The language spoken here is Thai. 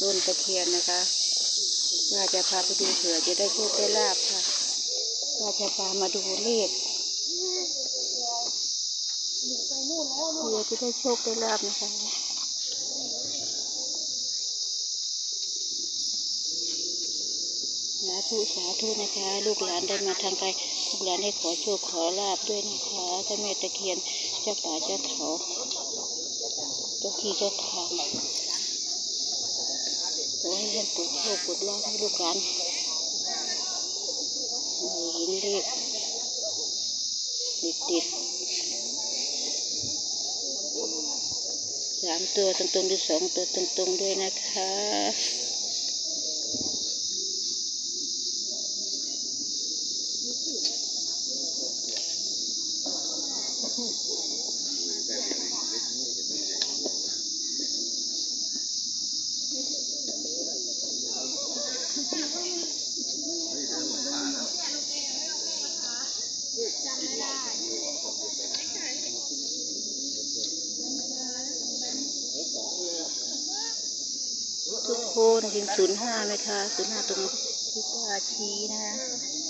ต้นตะเคียนนะคะว่าจะพาไปดูเผื่อจะได้โชคได้ลาบค่ะว่าจะพามาดูเลขเผื่อจะได้โชคได้ลาบนะคะสาธุสาธุนะคะ ลูกหลานได้มาทางไกลลูกหลานได้ขอโชคขอลาบด้วยนะคะเจ้าแม่ตะเคียนเจ้าป่าเจ้าเขาเจ้าที่เจ้าทาง ขอให้ท่านปวดโชคปวดลาภให้ลูกหลานให้เห็นเลขเด็ดเด็ดๆสามตัวตรงๆด้วยสองตัวตรงๆด้วยนะคะ ทุกคนเห็นศูนย์ห้าไหมคะศูนย์ห้าตรงที่ป้าชี้นะคะ